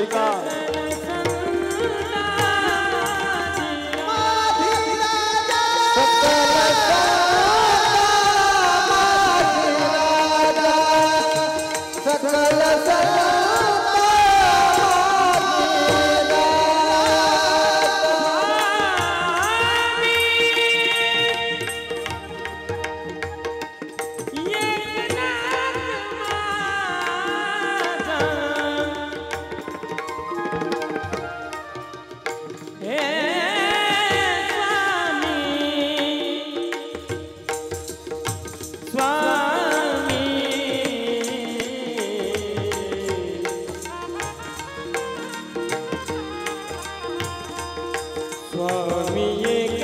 いかん。स्वामी एक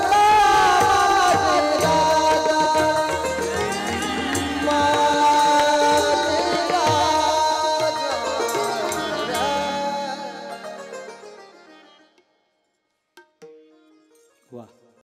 Guá.